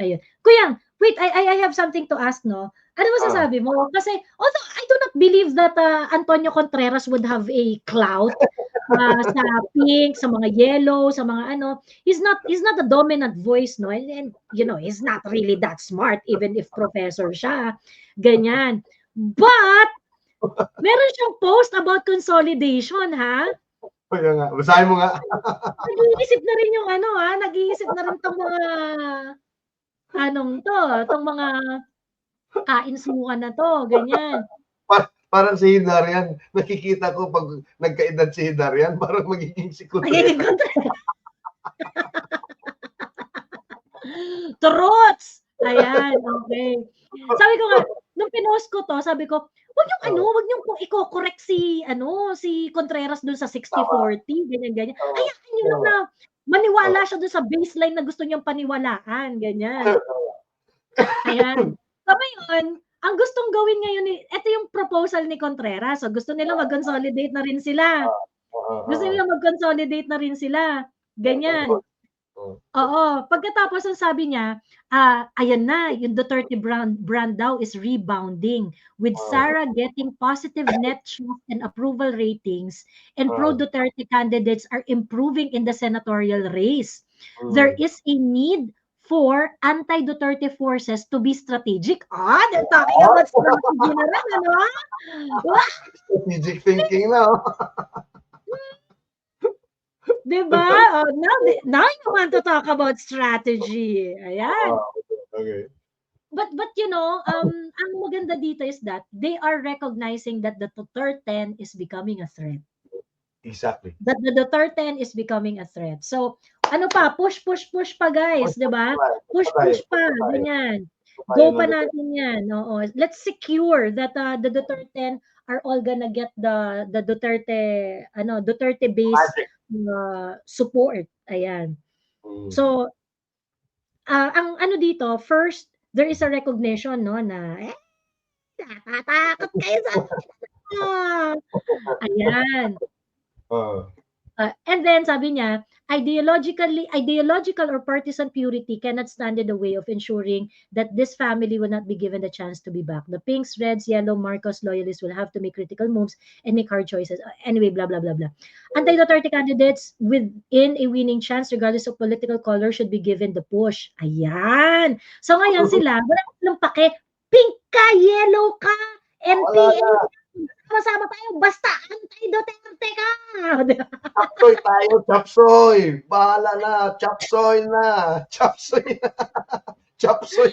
Ayun. Kuya, wait, I I I have something to ask 'no. Ano masasabi mo? Kasi although I do not believe that, uh, Antonio Contreras would have a clout, ah, sa pink, sa mga yellow, sa mga ano, he's not he's not a dominant voice 'no, and and you know, he's not really that smart even if professor siya, ganyan. But, meron siyang post about consolidation ha. Kaya nga, basahin mo nga. Nag-iisip na rin yung ano, ah, nag-iisip na rin 'tong mga anong 'to, 'tong mga kainsukan na 'to, ganyan. Pa parang si Hidarian, nakikita ko 'pag nagkaedad si Hidarian parang magiging si Magiging Contreras. Contreras. Trots! Ayan, okey. Sabi ko nga, nung pinost ko 'to, sabi ko, "Wag yung ano, wag niyong ko iko-correct si ano, si Contreras dun sa 60-40, ganyan-ganyan. Oo. Hayaan niyo lang na maniwala siya dun sa baseline na gusto niyang paniwalaan," ganyan. Ayan. So ngayon, ang gustong gawin ngayon ni eto yung proposal ni Contreras, so gusto nila mag-consolidate na rin sila. Oo, Gusto nila mag-consolidate na rin sila, ganyan. Oo. Oo, pagkatapos ang sabi niya, ah, ayan na, yung Duterte brand brand daw is rebounding with Oo. Sara getting positive net trust and approval ratings and Oo. pro-Duterte candidates are improving in the senatorial race. There Mm. is a need for anti-Duterte forces to be strategic. Ah, they're talking about strategy na rin ano? Strategic thinking na, oh. 'Di ba? Oh, now now you want to talk about strategy, ayan. Ah, okey. But but you know, um, ang maganda dito is that they are recognizing that the Duterte is becoming a threat. Exactly. That the Duterte is becoming a threat. So, ano pa, push, push, push pa guys, 'di ba? Push, push pa, ganyan. Go pa natin 'yan, oo. Let's secure that, uh, the Duterte are all gonna get the the Duterte ano, Duterte base, Magic. Uh, support, ayan. Mm. So, ah, ang ano dito, first, there is a recognition 'no na, eh, natatakot kayo sa ayan. Oo. Ah, and then sabi niya, ideologically ideological or partisan purity cannot stand in the way of ensuring that this family will not be given the chance to be back. The pinks, reds, yellow, Marcos loyalists will have to make critical moves and make hard choices. Ah, Anyway, blah blah blah blah. Anti-Duterte candidates within a winning chance regardless of political color should be given the push. Ayan. So ngayon sila, wala silang pake, pink ka, yellow ka, Wala Sama-sama tayo, basta anti-Duterte ka. Chapsoy tayo, chapsoy. Bahala na, chapsoy na. Chapsoy na. Chapsoy.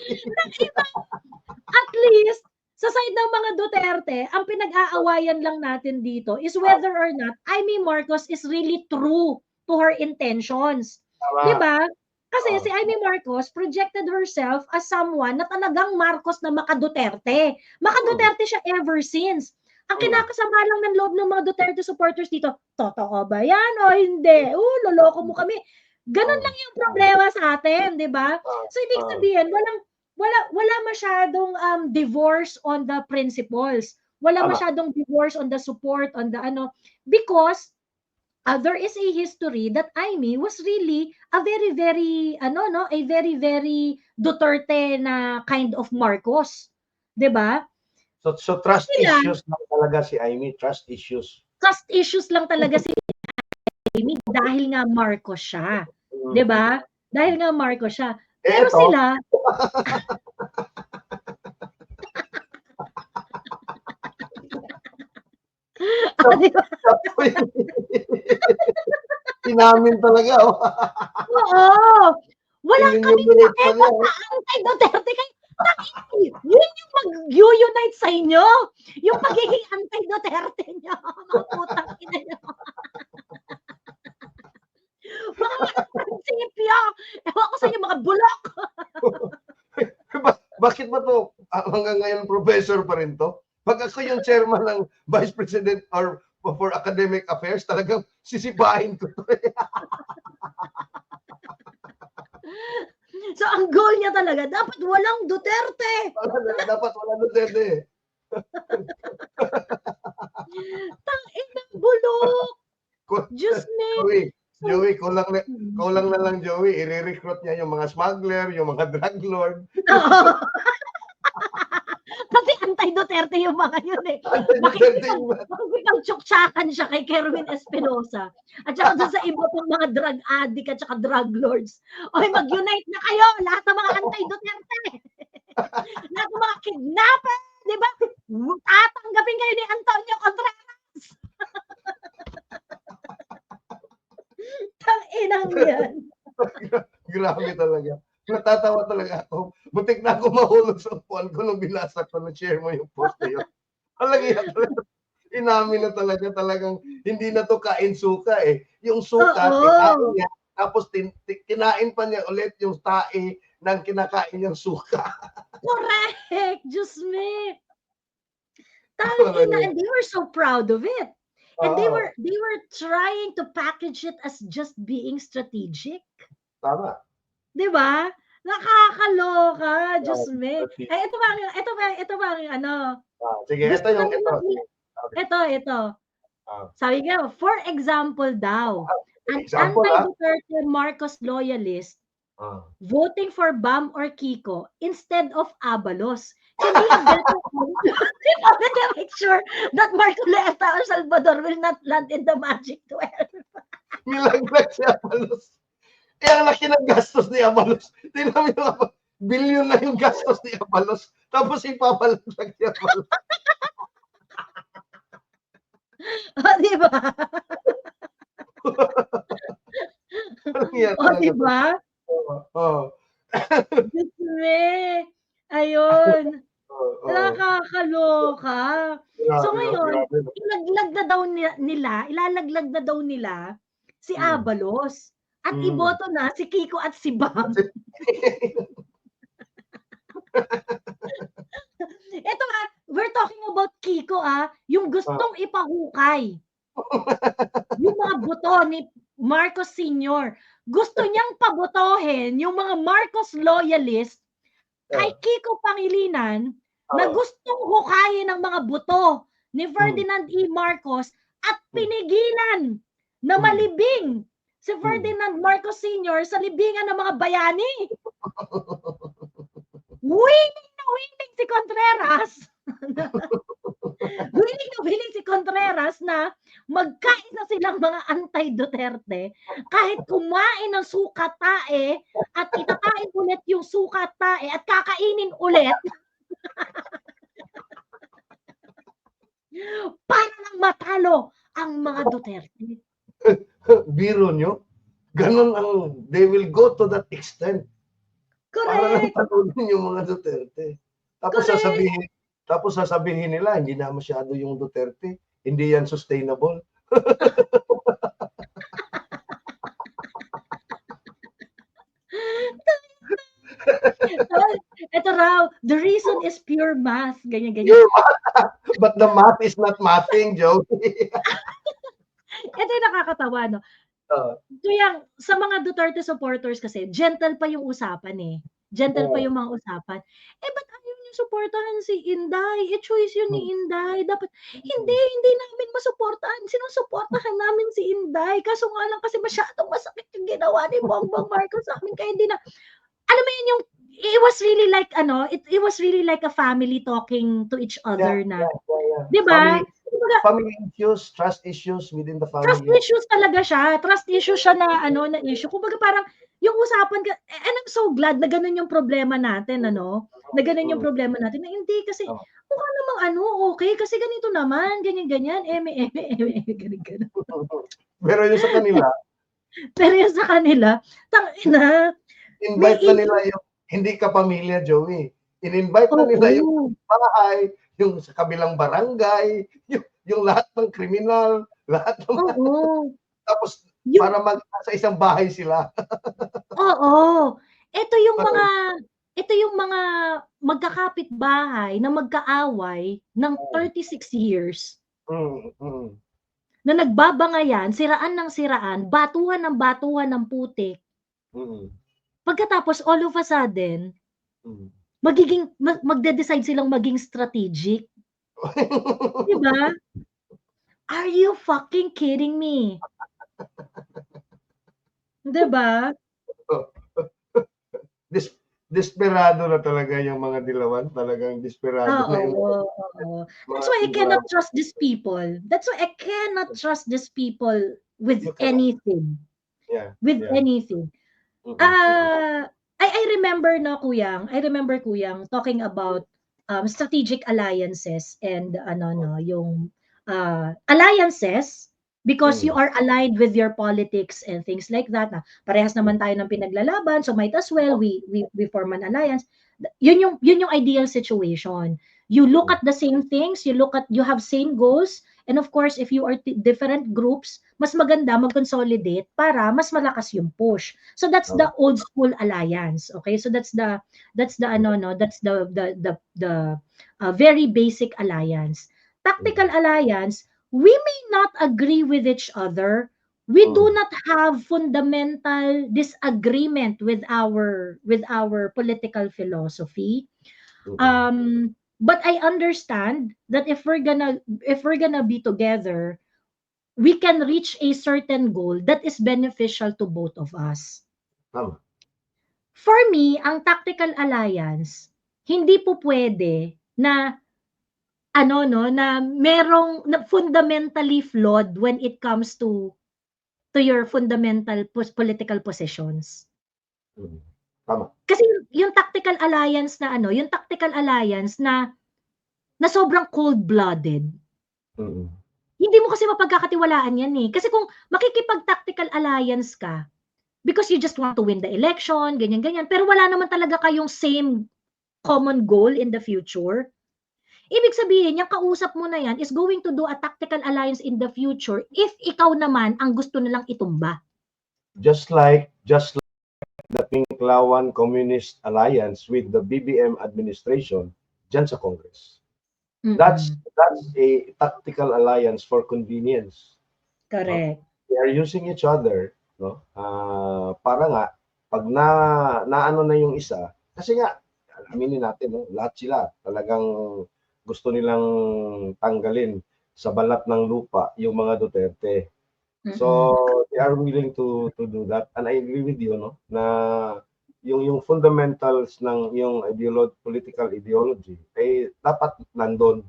At least, sa side ng mga Duterte, ang pinag-aawayan lang natin dito is whether or not Amy Marcos is really true to her intentions. Tama. 'Di ba? Kasi Oo. si Amy Marcos projected herself as someone na talagang Marcos na maka-Duterte. Maka-Duterte siya ever since. Ang kinakasama lang ng loob ng mga Duterte supporters dito, totoo ba yan o hindi? Uh, loloko mo kami. Ganon lang yung problema sa atin, 'di ba? So ibig sabihin, walang wala wala masyadong um divorce on the principles. Wala Tama. masyadong divorce on the support on the ano because uh, there is a history that Amy was really a very very ano no, a very very Duterte na kind of Marcos, 'di ba? So, so trust Sila- issues lang talaga si Amy, trust issues. Trust issues lang talaga si Amy dahil nga Marcos siya, Mm. 'di ba? Dahil nga Marcos siya. Eh, Pero ito, sila Ah, 'di ba? chapsoy. Inamin talaga, oh. Oo. Walang kami Enumerate pa pinakita niya, Yun yung mag-unite sa inyo. Yung pagiging anti-Duterte nyo. Mga putang ina nyo. Mga prinsipyo. Ewan ko sa inyo, mga bulok. Ba- bakit ba to ah, hanggang ngayon professor pa rin to? Pag ako yung chairman ng vice president or for academic affairs, talagang sisipahin ko to. So, ang goal niya talaga, dapat walang Duterte. Dapat wala Duterte. Tang ina, bulok. Diyos me. Joey, kulang na, kulang na lang Joey, i-recruit niya yung mga smuggler, yung mga drug lord. Kasi anti-Duterte yung mga yun eh. Makikipag, makikipag-tsuktsakan siya kay Kerwin Espinosa. At saka doon sa iba pang mga drug addict at saka drug lords. Oy, mag-unite na kayo, lahat ng mga anti-Duterte. lahat ng mga kidnapper, di ba? Tatanggapin kayo ni Antonio Contreras. Tang-inang yan. Grabe talaga. Natatawa talaga ako. Butik na ako mahulog sa upuan ko nung binasa ko na share mo yung post na yun. Talaga talaga. Inamin na talaga talagang hindi na to kain suka eh. Yung suka, Oo. kinain niya, tapos tin, tin- kinain pa niya ulit yung tae ng kinakain niyang suka. Correct! Diyos me! Tangina, and they were so proud of it. And they were they were trying to package it as just being strategic. Tama. 'Di ba? Nakakaloka, Diyos Oo, me. strategic. Ay, ito ba, ang- ito ba, ito ba, ang ano? Ah, sige, ito yung ito. Ito, ito. Ah. Sabi nga, for example daw, an Example, ah. anti-Duterte Marcos loyalist Ah. voting for Bam or Kiko instead of Abalos can be a better in order to make sure that Marcoleta or Salvador will not land in the Magic 12. Nilaglag si Abalos. Kaya laki ng gastos ni Abalos. Tingnan mo yung. Billion na yung gastos ni Abalos. Tapos ipapalaglag si Abalos. O, di ba? O, di to. ba? Oo. Diyos me. Ayun. Oo. Oo. Nakakaloka. Grabe, So ngayon, Grabe, na daw ni- nila, ilalaglag na daw nila si Hmm. At Hmm. iboto na si Kiko at si Bam. Ito ah, we're talking about Kiko ah, yung gustong ipahukay. yung mga boto ni Marcos Sr. Gusto niyang pabotohin yung mga Marcos loyalist kay Kiko Pangilinan na Oo. gustong hukayin ng mga boto ni Ferdinand E. Marcos at pinigilan na Hmm. malibing si Ferdinand Marcos Sr. sa libingan ng mga bayani. Winning na winning si Contreras. winning na winning si Contreras na magkaisa silang mga anti-Duterte kahit kumain ng suka tae at itatae ulit yung suka tae at kakainin ulit para lang matalo ang mga Duterte. Biro nyo? Ganun ang, they will go to that extent. Para lang Correct. talunin yung mga Duterte. Tapos Correct. sasabihin, tapos sasabihin nila, hindi na masyado yung Duterte. Hindi yan sustainable. Ito raw, the reason is pure math. Ganyan, ganyan. Your math, but the math is not mathing, Joe. Ito yung nakakatawa, no? Ito yung, sa mga Duterte supporters kasi, gentle pa yung usapan eh. Gentle pa Oo. yung mga usapan. Eh, ba't ayaw niyo supportahan si Inday? Eh, choice yun ni Inday. Dapat, hindi, hindi namin masuportahan. Sinusuportahan namin si Inday. Kaso nga lang kasi masyadong masakit yung ginawa ni Bongbong Marcos sa amin. Kaya hindi na, alam mo yun yung, it was really like, ano, it, it was really like a family talking to each other yeah, na. yeah, yeah, yeah. Di ba? Family, issues, trust issues within the Trust family. issues talaga siya. Trust issues siya na ano na issue. Kumbaga parang yung usapan ka, and I'm so glad na ganun yung problema natin, ano? Na ganun yung Mm. problema natin. Na hindi kasi, Oo. mukha namang ano, okay, kasi ganito naman, ganyan, ganyan, eme, eme, eme, eme, ganyan, ganyan. Pero yung sa kanila, Pero yung sa kanila, tangina, invite May na nila yung hindi ka pamilya, Joey. In-invite na nila yung oo, bahay, yung sa kabilang barangay, yung, yung lahat ng kriminal, lahat ng oo. tapos Yung, para mag sa isang bahay sila. oo. Ito yung mga, ito yung mga magkakapit bahay na magkaaway ng 36 years. Mm, mm, na nagbabangayan, siraan ng siraan, batuhan ng batuhan ng putik. mm, Pagkatapos, all of a sudden, mm. Magiging, mag, magde-decide silang maging strategic. Di ba? Are you fucking kidding me? 'Di ba? Des desperado na talaga yung mga dilawan, talagang desperado Oo, na yung oo. That's mga why I cannot trust these people. That's why I cannot trust these people with anything. Yeah, With yeah. anything. Mm, mm. I I remember no Kuyang, I remember Kuyang talking about um, strategic alliances and ano no, yung uh, alliances because you Mm. are aligned with your politics and things like that. Na parehas naman tayo ng pinaglalaban, so might as well we we we form an alliance. Yun yung yun yung ideal situation. You look Mm. at the same things, you look at you have same goals, and of course if you are different groups, mas maganda mag-consolidate para mas malakas yung push. So that's the old school alliance. Okay? So that's the that's the ano no, that's the the the the uh, very basic alliance. Tactical alliance, we may not agree with each other. We do Mm. not have fundamental disagreement with our with our political philosophy. Mm. Um but I understand that if we're gonna if we're gonna be together, we can reach a certain goal that is beneficial to both of us. Tama. For me, ang tactical alliance, hindi po pwede na ano no, na merong na fundamentally flawed when it comes to to your fundamental political positions. Mm. Tama. Kasi yung, yung tactical alliance na ano, yung tactical alliance na na sobrang cold-blooded, Mm. hindi mo kasi mapagkakatiwalaan yan eh. Kasi kung makikipag-tactical alliance ka, because you just want to win the election, ganyan-ganyan, pero wala naman talaga kayong same common goal in the future, ibig sabihin, yung kausap mo na yan is going to do a tactical alliance in the future if ikaw naman ang gusto nilang itumba. Just like just the Pinklawan Communist Alliance with the BBM administration dyan sa Congress. That's Mm-mm. that's a tactical alliance for convenience. correct. They are using each other, no? Ah, para nga pag na naano na yung isa, kasi nga aminin natin, no, lahat sila talagang gusto nilang tanggalin sa balat ng lupa yung mga Duterte. So they are willing to to do that. And I agree with you no? Na yung yung fundamentals ng yung ideolo- political ideology ay dapat nandun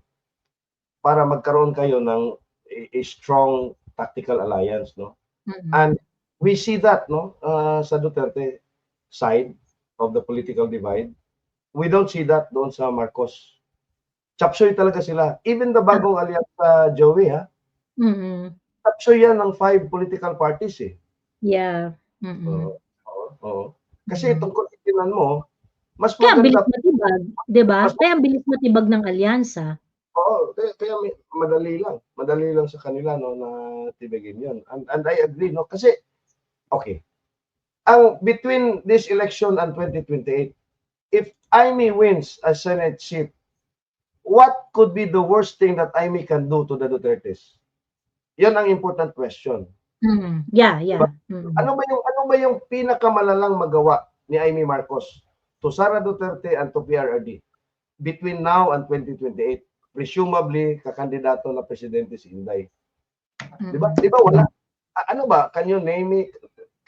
para magkaroon kayo ng a, a strong tactical alliance no? Mm-mm. and we see that no? Uh, sa Duterte side of the political divide we don't see that doon sa Marcos. Chapsoy talaga sila. Even the bagong alliance sa Joey ha? Mm-mm. Chapsoy yan ng five political parties eh Yeah. Mm-mm. Oo. Oo. oo. Kasi Mm. tungkol itinan mo, mas Kaya ang bilis matibag, 'di ba? Kaya ang bilis matibag ng alyansa. oo, kaya, kaya may, madali lang. Madali lang sa kanila no na tibigin 'yon. And and I agree no kasi okay. Ang between this election and 2028, if Amy wins a Senate seat, what could be the worst thing that Amy can do to the Dutertes? Yan ang important question. Mm. Yeah, yeah. Mm. Ano ba yung ano ba yung pinakamalalang magawa ni Amy Marcos to Sara Duterte and to PRRD between now and 2028? Presumably kakandidato na presidente si Inday. Di ba? Di ba wala? Ano ba? Can you name it?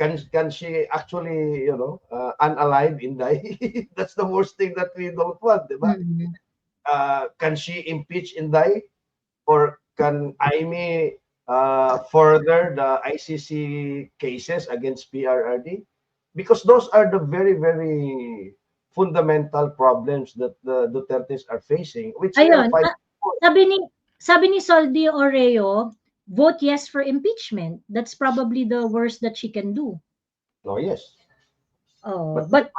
Can can she actually, you know, uh, unalive Inday? That's the worst thing that we don't want, di ba? Mm. uh, can she impeach Inday or can Amy uh, further the ICC cases against PRRD? Because those are the very, very fundamental problems that the Dutertes are facing, which Ayun, fighting. ah, sabi ni sabi ni Soldi Oreo, vote yes for impeachment. That's probably the worst that she can do. No, yes. Oh, but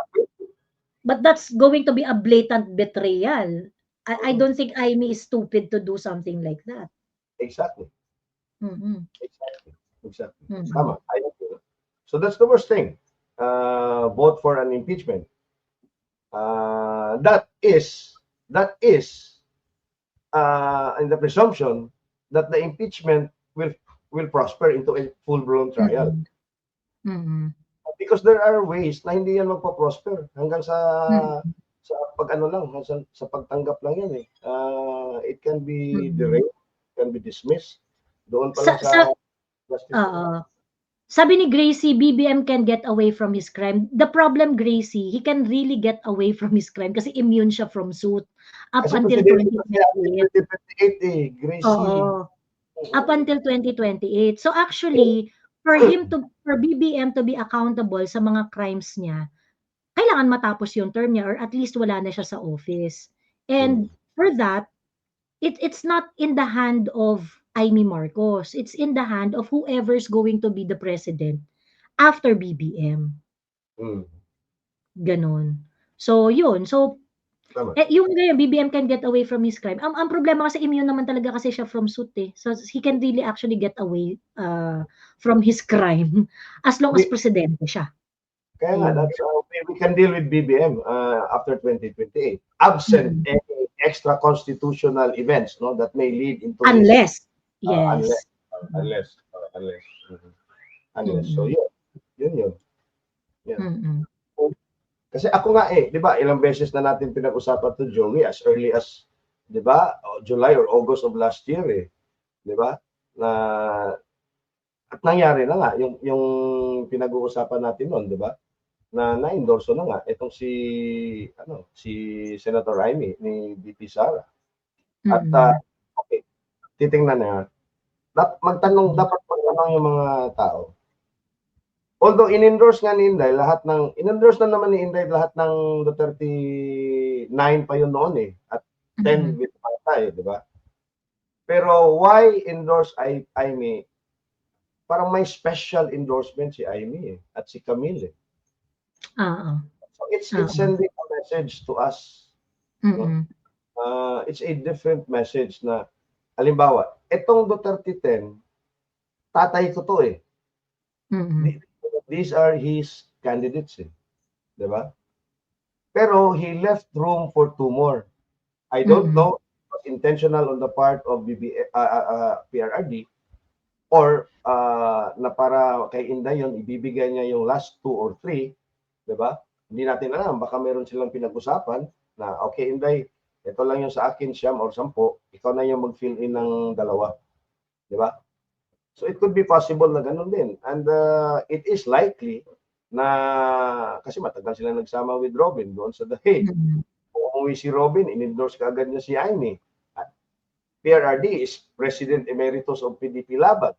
but that's going to be a blatant betrayal. I, I don't think Amy is stupid to do something like that. Exactly. Mhm. Exactly. Exactly. Mhm. Tama. I agree. So that's the worst thing. Uh, vote for an impeachment. Uh, that is that is uh, in the presumption that the impeachment will will prosper into a full-blown trial. Mhm. Because there are ways na hindi yan magpa-prosper hanggang sa Mhm. sa pag ano lang, sa, sa pagtanggap lang yan eh. Uh, it can be Mhm. derailed, can be dismissed. Doon pa Sa- lang sa, sa- sabi ni Gracie, BBM can get away from his crime. The problem, Gracie, he can really get away from his crime kasi immune siya from suit up Kasi until presidente pa siya 2028. 2028 eh, Gracie. Oo. Up until 2028. So actually, for him to for BBM to be accountable sa mga crimes niya, kailangan matapos yung term niya or at least wala na siya sa office. And for that, it it's not in the hand of Amy Marcos. It's in the hand of whoever's going to be the president after BBM. Mm. Ganon. So, yun. So, Tama. eh, yung ganyan, BBM can get away from his crime. Ang, ang problema kasi immune naman talaga kasi siya from suit eh. So, he can really actually get away uh, from his crime as long as presidente siya. Kaya nga, that's how we, can deal with BBM uh, after 2028. Absent Mm. any extra constitutional events no that may lead into this. Unless, Uh, yes. unless, uh, unless, uh, unless, mhm. unless. So, Mm. yun. Yun yun. Mm-mm. Kasi ako nga eh, di ba, ilang beses na natin pinag-usapan to Joey as early as, di ba, July or August of last year eh. Di ba? Na, at nangyari na nga, yung, yung pinag-uusapan natin noon, di ba? Na na-endorso na nga itong si, ano, si Senator Raimi ni BP Sara. At, Mm-mm. ah, okay, titingnan na, dap, magtanong, dapat magtanong yung mga tao. Although in-endorse nga ni Inday lahat ng in-endorse na naman ni Inday lahat ng Duterte 9 pa yun noon eh at 10 Mm-mm. with eh, di ba? Pero why endorse I Aimee? Parang may special endorsement si Aimee eh, at si Camille. eh. Ah. So it's it's Oo. sending a message to us. Mm-mm. Uh, it's a different message na halimbawa, etong Duterte 10 tatay ko to eh. Mm-mm. these are his candidates eh. 'Di ba? Pero he left room for two more. I don't Mhm. know if it was intentional on the part of BB, uh, uh, uh, PRRD or uh, na para kay Inday yon ibibigay niya yung last two or three, 'di ba? Hindi natin alam baka meron silang pinag-usapan na okay Inday, ito lang yung sa akin siyam or sampo, ikaw na yung mag-fill in ng dalawa. 'Di ba? So it could be possible na ganun din. And uh, it is likely na kasi matagal sila nagsama with Robin doon sa The Hague. Kung umuwi si Robin, in-endorse ka agad niya si Amy. At PRRD is President Emeritus of PDP Laban.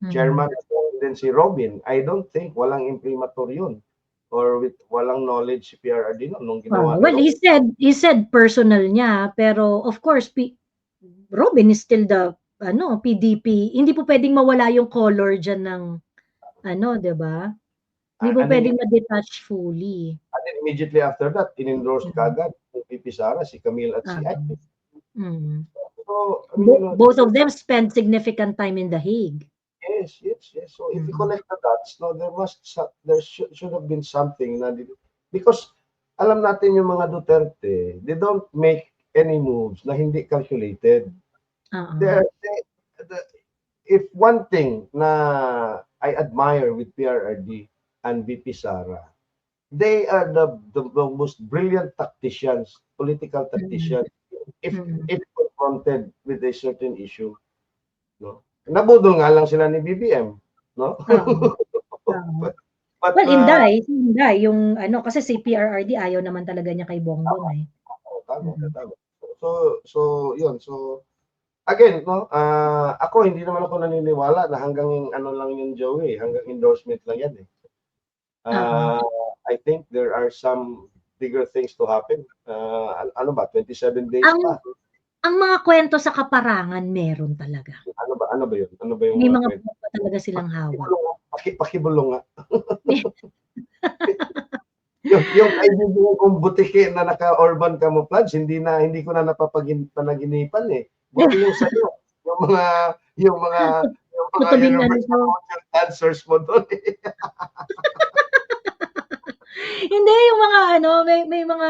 Mm-mm. Chairman din si Robin. I don't think walang imprimatur yun or with walang knowledge si PRRD no, nung ginawa. Ah, well, he said he said personal niya, pero of course, P- Robin is still the ano, PDP. Hindi po pwedeng mawala yung color diyan ng ano, 'di ba? Hindi po Ah, pwedeng ma-detach fully. And then immediately after that, in-endorse ka agad ni PP Sara, si Camille at si Ah. Amy. Mm. So, I mean, Bo- both of them spend significant time in The Hague. Yes, yes, yes. So if you Mhm. connect the dots, no, there must there should, should have been something na because alam natin yung mga Duterte, they don't make any moves na hindi calculated. They're, they, the, if one thing na I admire with PRRD and VP Sara, they are the, the, the most brilliant tacticians, political tacticians, if Mhm. if confronted with a certain issue. No? Nabudol nga lang sila ni BBM. No? Oo. Oo. But, Well, uh, Inday, si Inday, yung ano, kasi si PRRD ayaw naman talaga niya kay Bongbong eh. oo, tama, tama. So, so, yun. So, again, no, ah, ako, hindi naman ako naniniwala na hanggang yung ano lang yung Joey, hanggang endorsement lang yan eh. Ah, I think there are some bigger things to happen. An- ano ba, 27 days Ang- pa? Ang mga kwento sa kaparangan meron talaga. Ano ba, ano ba yun? Ano ba yung May mga mga kwento? kwento talaga silang hawak. Pakibulong nga. Paki, pakibulong nga. yung, yung kaibigan kong butiki na naka-urban camouflage, hindi na hindi ko na napapagin panaginipan eh. Buti yung sa'yo. Yung mga yung mga yung mga na universal nito. motion dancers mo doon. eh. Hindi, yung mga ano, may, may mga,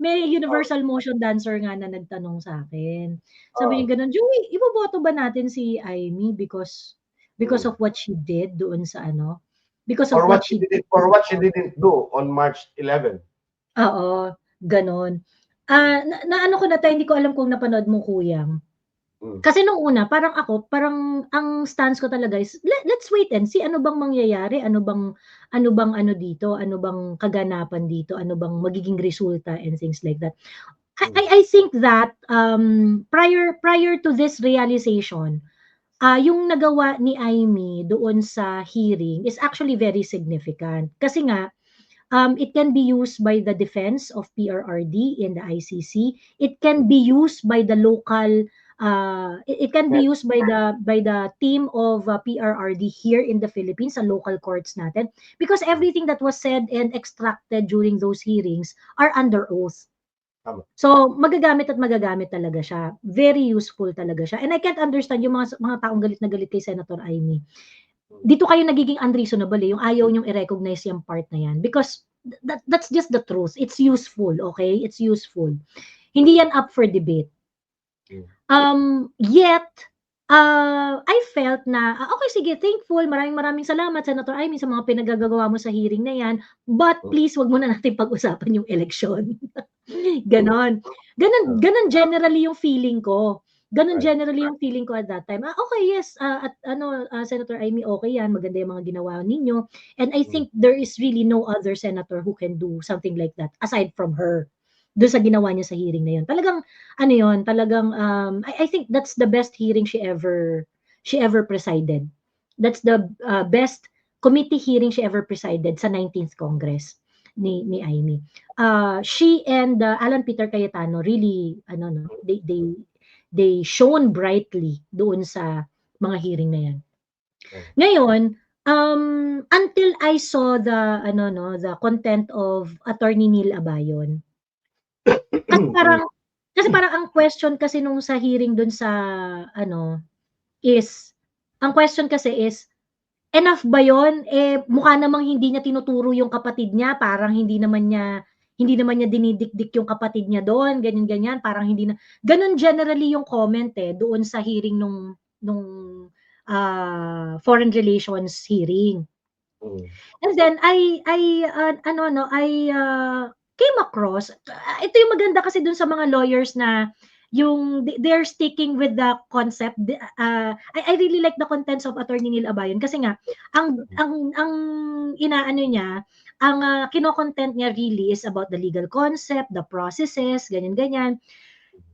may universal motion dancer nga na nagtanong sa akin. Sabi Oh. niya ganun, Joey, iboboto ba natin si Amy because because Hmm. of what she did doon sa ano? Because of or what, what she did or what she didn't do on March 11. Oo, ganon. Ah, na, na ano ko na tayo, hindi ko alam kung napanood mo kuyang. Hmm. Kasi nung una, parang ako, parang ang stance ko talaga is, let, let's wait and see ano bang mangyayari, ano bang, ano bang ano dito, ano bang kaganapan dito, ano bang magiging resulta and things like that. I, I, I think that um, prior prior to this realization, ah yung nagawa ni Amy doon sa hearing is actually very significant. Kasi nga, um, it can be used by the defense of PRRD in the ICC. It can be used by the local uh, it, it can be used by the by the team of uh, PRRD here in the Philippines sa local courts natin because everything that was said and extracted during those hearings are under oath. So magagamit at magagamit talaga siya. Very useful talaga siya. And I can't understand yung mga mga taong galit na galit kay Senator Amy. Dito kayo nagiging unreasonable eh, yung ayaw niyong i-recognize yung part na yan because that, that's just the truth. It's useful, okay? It's useful. Hindi yan up for debate. Um, yet, uh, I felt na, ah, okay, sige, thankful, maraming maraming salamat, Senator Amy, sa mga pinagagagawa mo sa hearing na yan, but please, wag mo na natin pag-usapan yung election. ganon. Ganon, ganon generally yung feeling ko. Ganon generally yung feeling ko at that time. Ah, okay, yes, ah, at ano, ah, Senator Amy, okay yan, maganda yung mga ginawa ninyo. And I think there is really no other senator who can do something like that aside from her doon sa ginawa niya sa hearing na yun. Talagang ano yun, talagang um, I, I think that's the best hearing she ever she ever presided. That's the uh, best committee hearing she ever presided sa 19th Congress ni ni Amy. Uh, she and uh, Alan Peter Cayetano really ano no, they they they shone brightly doon sa mga hearing na yan. Ngayon, um, until I saw the ano no, the content of Attorney Neil Abayon, kasi parang kasi parang ang question kasi nung sa hearing dun sa ano is ang question kasi is enough ba yon eh mukha namang hindi niya tinuturo yung kapatid niya. Parang hindi naman niya hindi naman niya dinidikdik yung kapatid niya doon. Ganyan ganyan. Parang hindi na ganun generally yung comment eh doon sa hearing nung nung ah, foreign relations hearing. Mm. And then I I uh, ano no I uh, came across uh, ito yung maganda kasi dun sa mga lawyers na yung they- they're sticking with the concept uh, I, I really like the contents of Attorney Neil Abayon kasi nga ang ang ang inaano niya ang uh, kino-content niya really is about the legal concept, the processes, ganyan ganyan.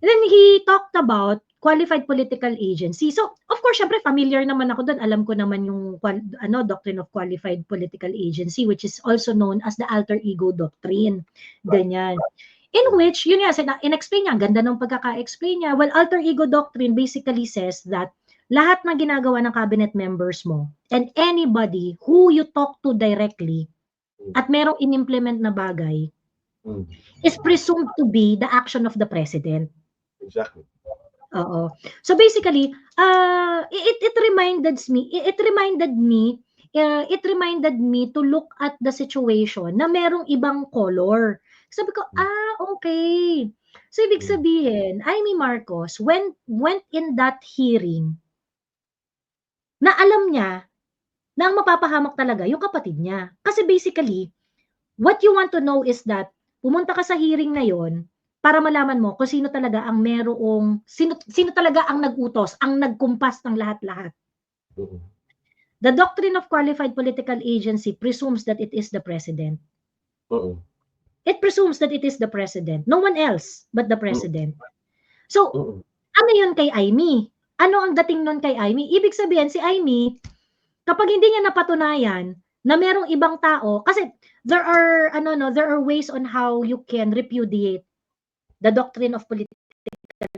Then he talked about qualified political agency. So, of course, syempre familiar naman ako doon. Alam ko naman yung ano doctrine of qualified political agency which is also known as the alter ego doctrine. Ganyan. In which, yun nga, in-explain niya, ganda ng pagkaka-explain niya. Well, alter ego doctrine basically says that lahat ng ginagawa ng cabinet members mo and anybody who you talk to directly at merong in-implement na bagay Mm. is presumed to be the action of the president. Exactly. Oo. So basically, uh, it it reminded me, it reminded me, uh, it reminded me to look at the situation na merong ibang color. Sabi ko, ah, okay. So ibig Mm. sabihin, Amy Marcos went went in that hearing na alam niya na ang mapapahamak talaga yung kapatid niya. Kasi basically, what you want to know is that pumunta ka sa hearing na yon para malaman mo kung sino talaga ang merong sino sino talaga ang nagutos, ang nagkumpas ng lahat-lahat. The doctrine of qualified political agency presumes that it is the president. Mm. It presumes that it is the president. No one else but the president. So, Mm. ano yun kay Amy? Ano ang dating nun kay Amy? Ibig sabihin, si Amy, kapag hindi niya napatunayan na merong ibang tao, kasi there are, ano no, there are ways on how you can repudiate the doctrine of political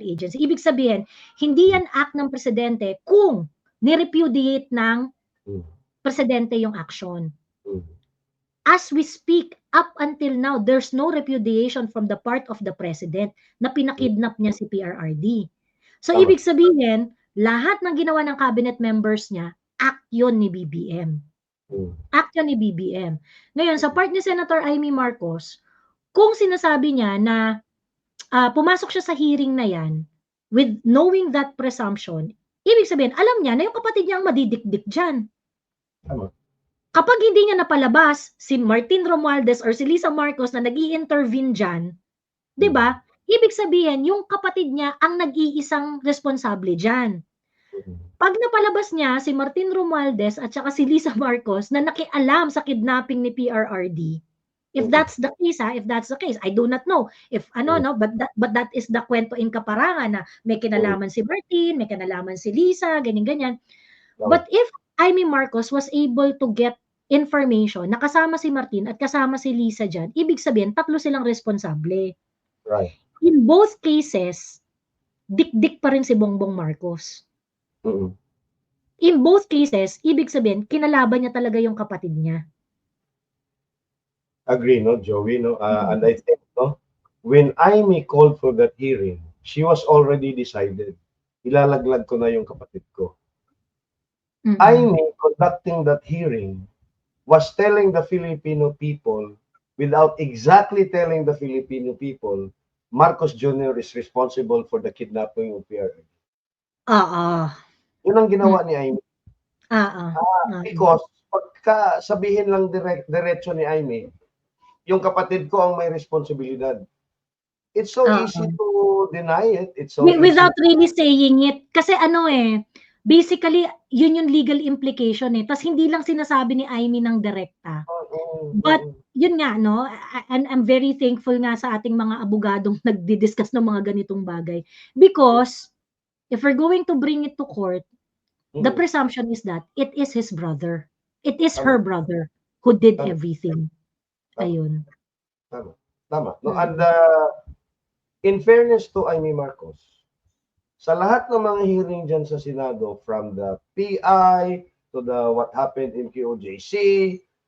agency. Ibig sabihin, hindi yan act ng presidente kung nirepudiate ng Mm. presidente yung action. Mm. As we speak, up until now, there's no repudiation from the part of the president na pinakidnap niya si PRRD. So, ibig sabihin, lahat ng ginawa ng cabinet members niya, act yun ni BBM. Act yun ni BBM. Ngayon, sa part ni Senator Amy Marcos, kung sinasabi niya na ah, pumasok siya sa hearing na yan with knowing that presumption, ibig sabihin, alam niya na yung kapatid niya ang madidikdik dyan. Tama. Kapag hindi niya napalabas si Martin Romualdez or si Lisa Marcos na nag intervene dyan, di ba? Ibig sabihin, yung kapatid niya ang nag-iisang responsable diyan. Pag napalabas niya si Martin Romualdez at saka si Lisa Marcos na nakialam sa kidnapping ni PRRD, if Mm. that's the case ha, if that's the case, I do not know if ano Mm. no, but that, but that is the kwento in kaparangan na may kinalaman si Martin, may kinalaman si Lisa, ganyan ganyan. Oo. But if Amy Marcos was able to get information na kasama si Martin at kasama si Lisa dyan, ibig sabihin tatlo silang responsable. Right. In both cases, dik-dik pa rin si Bongbong Marcos. Mm. In both cases, ibig sabihin, kinalaban niya talaga yung kapatid niya. Agree, no, Joey, no? Uh, Mhm. And I think, no, when Amy called for that hearing, she was already decided. Ilalaglag ko na yung kapatid ko. Mm-mm. Amy conducting that hearing was telling the Filipino people without exactly telling the Filipino people Marcos Jr. is responsible for the kidnapping of PRRD. Oo. Yun ang ginawa ni Amy. Oo. Oo. Because pagka sabihin lang direct, diretso ni Amy, yung kapatid ko ang may responsibilidad. It's so Oo. easy to deny it. It's so Wi- easy. Without really saying it. Kasi ano eh, basically, yun yung legal implication eh. Tapos hindi lang sinasabi ni Amy ng direkta. Mm, But- mm, Yun nga, no? And I'm very thankful nga sa ating mga abogadong nagdi-discuss ng mga ganitong bagay. Because, if we're going to bring it to court, mm. The presumption is that it is his brother. It is her brother who did Tama. everything. Tama. Ayun. Tama. No? Mm. And uh, in fairness to Amy Marcos, sa lahat ng mga hearing dyan sa Senado, from the PI to the what happened in QOJC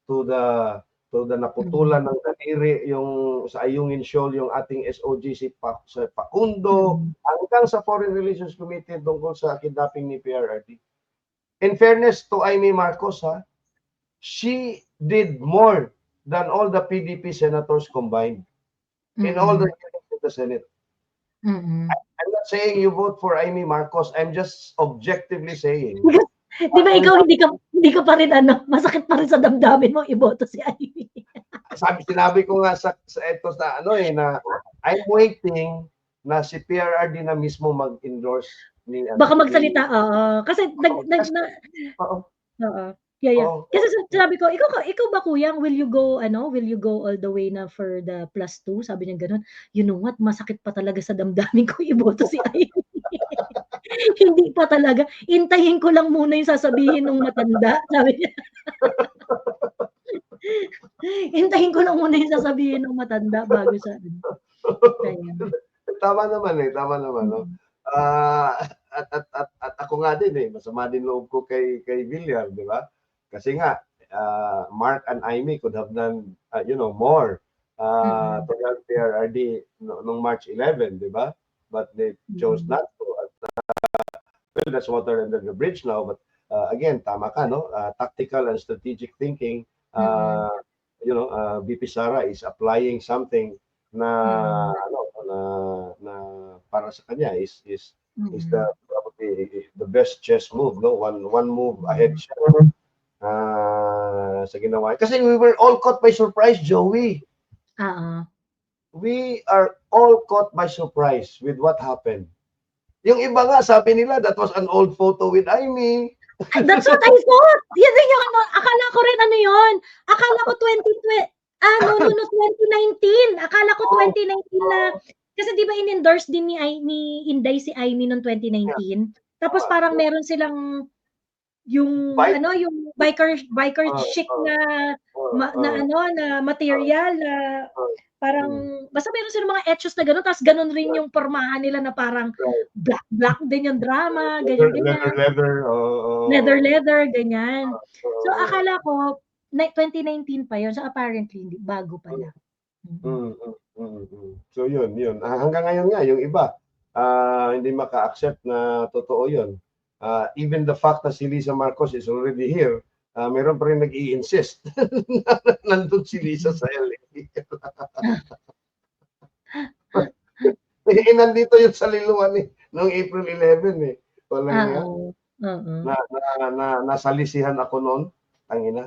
to the to the naputulan ng daliri yung sa Ayungin Shoal yung ating SOG si pa, sa Pakundo Mm. hanggang sa Foreign Relations Committee tungkol sa kidnapping ni PRRD. In fairness to Amy Marcos, ha, she did more than all the PDP senators combined in all the hearings in the Senate. Mm-mm. I'm not saying you vote for Amy Marcos. I'm just objectively saying. Di ba ikaw hindi ka hindi ka pa rin ano, masakit pa rin sa damdamin mo iboto si Amy. Sabi, sinabi ko nga sa, sa ito sa ano eh, na I'm waiting na si PRRD na mismo mag-endorse ni ano, Baka magsalita, oo. Kasi nag, nag, na, Oo. oo. Yeah, yeah. Oo. Kasi sa- sabi ko, ikaw, ka- ikaw ba kuyang, will you go, ano, will you go all the way na for the plus two? Sabi niya ganun. You know what, masakit pa talaga sa damdamin ko iboto si Amy. Hindi pa talaga. Intayin ko lang muna yung sasabihin ng matanda. Sabi niya. Intayin ko lang muna yung sasabihin ng matanda bago sa ano. Tama naman eh, tama naman. No? Ah, at, at, ako nga din eh, masama din loob ko kay kay Villar, di ba? Kasi nga, ah, Mark and Amy could have done, ah, you know, more uh, to help PRRD no, nung March 11, di ba? But they chose Mhm. not to. At, ah, well, that's water under the bridge now. But ah, again, tama ka, no? Ah, tactical and strategic thinking. ah, You know, ah, BP Sara is applying something na ano na na para sa kanya is is is Mm-mm. the the best chess move no one one move ahead siya ah, sa ginawa kasi we were all caught by surprise Joey Oo. we are all caught by surprise with what happened yung iba nga sabi nila that was an old photo with Amy That's what I thought. Yan din yung ano, akala ko rin ano yon. Akala ko 2020, ah, no, no, no, 2019. Akala ko 2019 na, kasi di ba in-endorse din ni, ni Inday si Amy noong 2019. Tapos Ah, parang meron silang yung Bike. ano yung biker biker Ah, chic ah. na Oh, ma- na oh, ano na material na parang basta meron silang mga etchos na gano'n tapos gano'n rin yung pormahan nila na parang black black din yung drama ganyan ganyan leather leather oh. leather leather ganyan So akala ko na 2019 pa yun. So apparently hindi bago pala. Mm. Mm, mm, mm, mm. So yun, yun. Ah, hanggang ngayon nga, yung iba, ah, hindi maka-accept na totoo yun. Ah, even the fact na si Lisa Marcos is already here, ah, meron pa rin nag-i-insist na nandun si Lisa sa LA. eh, nandito yun sa Liluan eh, noong April 11 eh. Wala nga. Oo. Oo. Na, na, na, nasalisihan ako noon, ang ina.